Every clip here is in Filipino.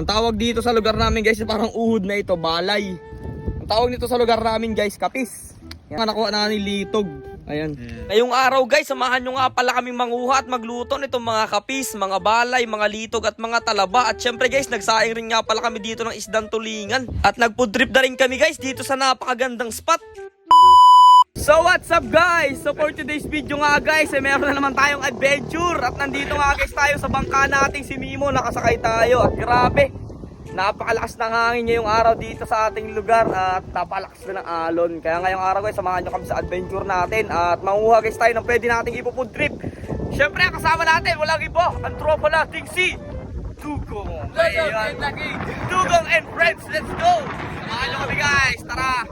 Ang tawag dito sa lugar namin guys, parang uhod na ito, balay. Ang tawag nito sa lugar namin guys, kapis. Yan, nakuha na ni Litog. Ayan. Ngayong araw guys, samahan nyo nga pala kaming manguha at magluto nitong mga kapis, mga balay, mga litog at mga talaba. At syempre guys, nagsaing rin nga pala kami dito ng isdang tulingan. At nagfood trip na rin kami guys dito sa napakagandang spot. So what's up guys? So for today's video nga guys, eh, meron na naman tayong adventure. At nandito nga guys tayo sa bangka nating si Mimo, nakasakay tayo. At grabe, napakalakas ng hangin ngayong araw dito sa ating lugar. At napakalakas na ng alon. Kaya ngayong araw guys, samahan nyo kami sa adventure natin. At manguha guys tayo ng pwede nating ipo-food trip. Syempre kasama natin, walang iba, ang tropa nating si Dugong Ayan. Dugong and friends, let's go! Samahan nyo kami guys, tara!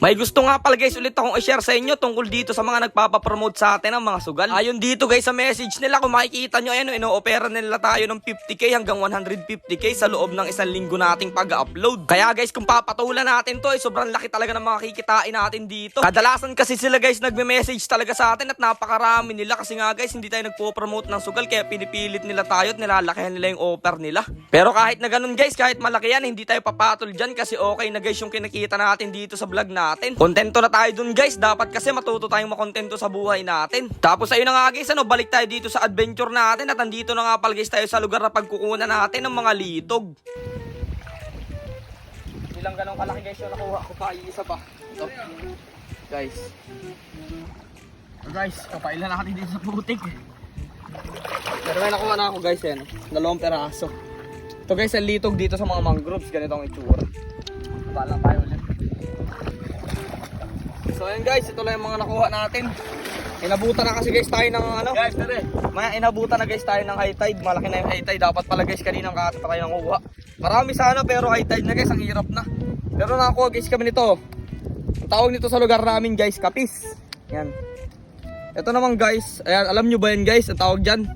May gusto nga pala guys ulit akong i-share sa inyo tungkol dito sa mga nagpapapromote sa atin ng mga sugal. Ayon dito guys sa message nila kung makikita nyo ayan ino-opera nila tayo ng 50k hanggang 150k sa loob ng isang linggo nating pag-upload. Kaya guys kung papatulan natin to ay sobrang laki talaga ng mga kikitain natin dito. Kadalasan kasi sila guys nagme-message talaga sa atin at napakarami nila kasi nga guys hindi tayo nagpo-promote ng sugal kaya pinipilit nila tayo at nilalakihan nila yung offer nila. Pero kahit na ganun guys kahit malaki yan hindi tayo papatol dyan kasi okay na guys yung kinakita natin dito sa vlog natin. Kontento na tayo dun guys. Dapat kasi matuto tayong makontento sa buhay natin. Tapos ayun na nga guys, ano, balik tayo dito sa adventure natin at andito na nga pala guys tayo sa lugar na pagkukunan natin ng mga litog. Ilang ganong kalaki guys yung nakuha ko pa, isa pa. Ito. Guys. Guys, kapailan natin dito sa putik. Pero may nakuha na ako guys yan. Dalawang peraso. Ito guys, ang litog dito sa mga mangroves. Ganito ang itsura. Pala tayo ulit. So ayun guys, ito lang yung mga nakuha natin. Inabutan na kasi guys tayo ng ano. Guys, tara. Maya inabutan na guys tayo ng high tide. Malaki na yung high tide. Dapat pala guys kaninang kata pa tayo nakuha. Marami sana pero high tide na guys. Ang hirap na. Pero nakakuha guys kami nito. Ang tawag nito sa lugar namin guys, kapis. Yan. Ito naman guys, ayan, alam nyo ba yan guys, ang tawag dyan?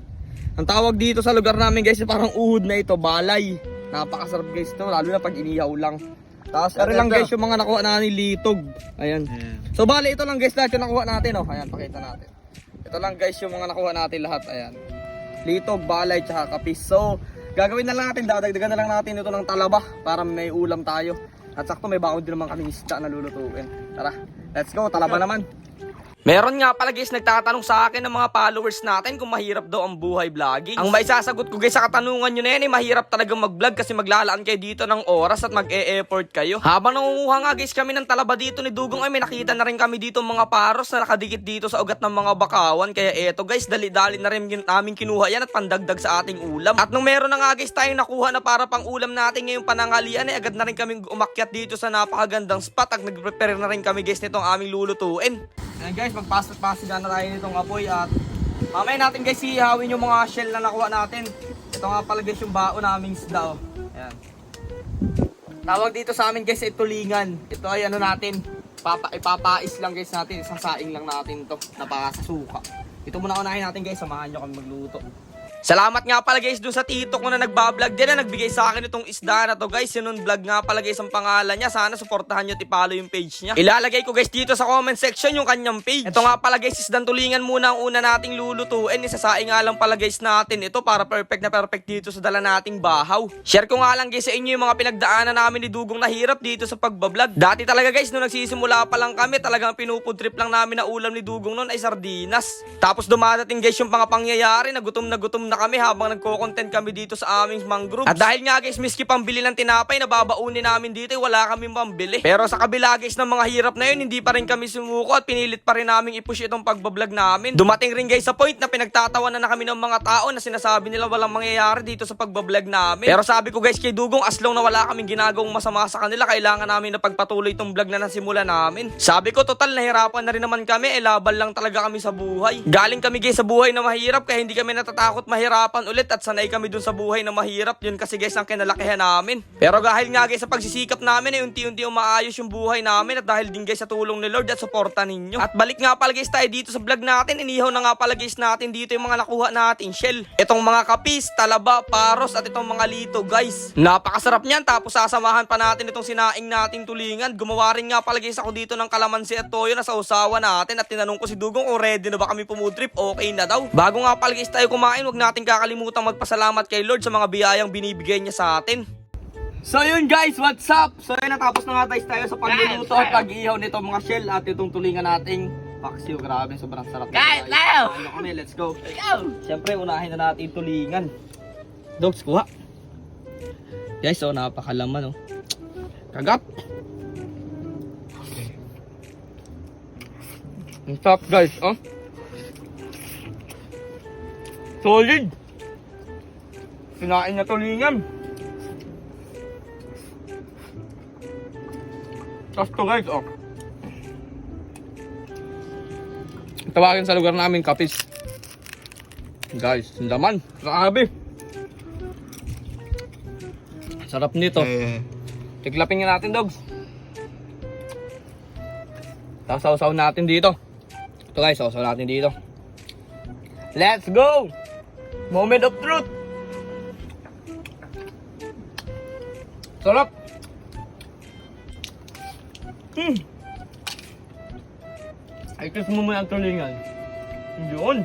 Ang tawag dito sa lugar namin guys, parang uhod na ito, balay. Napakasarap guys to, lalo na pag inihaw lang. Tapos ano lang guys yung mga nakuha na ni Litog. Ayan. So bali ito lang guys lahat yung nakuha natin oh. Ayan, pakita natin. Ito lang guys yung mga nakuha natin lahat. Ayan. Litog, balay, tsaka kapis. So gagawin na lang natin, dadagdagan na lang natin ito ng talaba para may ulam tayo. At sakto may baon din naman kaming isda na lulutuin. Tara, let's go, talaba naman. Meron nga pala guys nagtatanong sa akin ng mga followers natin kung mahirap daw ang buhay vlogging. Ang maisasagot ko guys sa katanungan nyo na yan eh, mahirap talaga mag-vlog kasi maglalaan kayo dito ng oras at mag-e-effort kayo. Habang nangunguha nga guys kami ng talaba dito ni Dugong ay may nakita na rin kami dito mga paros na nakadikit dito sa ugat ng mga bakawan. Kaya eto guys, dali-dali na rin namin kinuha yan at pandagdag sa ating ulam. At nung meron na nga guys tayong nakuha na para pang ulam natin ngayong panangalian ay agad na rin kaming umakyat dito sa napakagandang spot at nag-prepare na rin kami guys nitong aming lulutuin. Ayan guys, magpasok-pasok na tayo nitong apoy at mamaya natin guys ihawin yung mga shell na nakuha natin. Ito nga pala guys yung bao naming isda oh. Ayan. Tawag dito sa amin guys ay tulingan. Ito ay ano natin, papa, ipapais lang guys natin, isang saing lang natin to, napaka sa suka. Ito muna unahin natin guys, samahan nyo kami magluto. Salamat nga pala guys dun sa tito ko na nagbablog din na nagbigay sa akin itong isda na to guys. Yun vlog nga pala guys ang pangalan niya. Sana suportahan nyo at i-follow yung page niya. Ilalagay ko guys dito sa comment section yung kanyang page. Ito nga pala guys isdang tulingan muna ang una nating lulutuin. Isasaing nga lang pala guys natin ito para perfect na perfect dito sa dala nating bahaw. Share ko nga lang guys sa inyo yung mga pinagdaanan namin ni Dugong na hirap dito sa pagbablog. Dati talaga guys nung nagsisimula pa lang kami talagang pinupudrip lang namin na ulam ni Dugong noon ay sardinas. Tapos dumadating guys yung mga pangyayari na gutom na gutom na kami habang nagko-content kami dito sa aming mangrove. At dahil nga guys, miski pambili ng tinapay na babaunin namin dito, eh, wala kami pambili. Pero sa kabila guys ng mga hirap na yun, hindi pa rin kami sumuko at pinilit pa rin namin i-push itong pagbablog namin. Dumating rin guys sa point na pinagtatawanan na kami ng mga tao na sinasabi nila walang mangyayari dito sa pagbablog namin. Pero sabi ko guys kay Dugong, as long na wala kaming ginagawang masama sa kanila, kailangan namin na pagpatuloy itong vlog na nasimula namin. Sabi ko, total nahirapan na rin naman kami, eh laban lang talaga kami sa buhay. Galing kami guys sa buhay na mahirap kaya hindi kami natatakot mahirapan ulit at sanay kami dun sa buhay na mahirap. Yun kasi guys ang kinalakihan namin. Pero dahil nga guys sa pagsisikap namin ay unti-unti umaayos yung buhay namin at dahil din guys sa tulong ni Lord at suporta ninyo. At balik nga pala guys tayo dito sa vlog natin. Inihaw na nga pala guys natin dito yung mga nakuha natin shell. Itong mga kapis, talaba, paros at itong mga lito guys. Napakasarap niyan tapos sasamahan pa natin itong sinaing nating tulingan. Gumawa rin nga pala guys ako dito ng kalamansi at toyo na sa usawa natin at tinanong ko si Dugong kung ready na ba kami pumudrip. Okay na daw. Bago nga pala guys tayo kumain, wag natin kakalimutan magpasalamat kay Lord sa mga biyayang binibigay niya sa atin. So yun guys, what's up? So yun, natapos na nga guys tayo sa pagluluto at pag-ihaw nito mga shell at itong tulingan nating paksiw. Grabe, sobrang sarap. Guys, na now! Ano kami, let's go. Go! Siyempre, unahin na natin yung tulingan. Dogs, kuha. Guys, oh, napakalaman, oh. Kagat. Ang sarap, guys, oh. Solid. Sinain na tulingan. Tapos to, guys, oh. Tawagin sa lugar namin, kapis. Guys, laman. Grabe. Sarap nito. Tiklapin nga natin, dogs. Tapos sausaw natin dito. Ito guys, sausaw natin dito. Let's go! Moment of truth! Sarap! Hmm! Ay, kiss mo muna ang tulingan. Yun!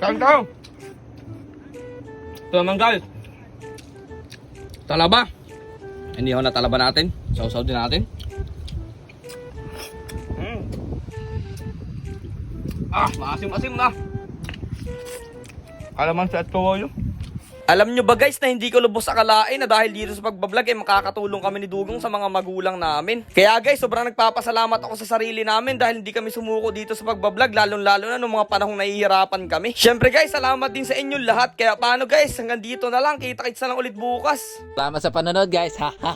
Kain tayo! Ito naman guys. Talaba. Hindi ako na talaba natin. Sausaw din natin. Mm. Ah, maasim-asim na. Kalaman sa at kawayo. Alam nyo ba guys na hindi ko lubos akalain na dahil dito sa pagbablog ay makakatulong kami ni Dugong sa mga magulang namin. Kaya guys, sobrang nagpapasalamat ako sa sarili namin dahil hindi kami sumuko dito sa pagbablog lalong lalo na nung mga panahong nahihirapan kami. Syempre guys, salamat din sa inyong lahat. Kaya paano guys, hanggang dito na lang. Kita-kits na lang ulit bukas. Salamat sa panonood guys. Ha ha.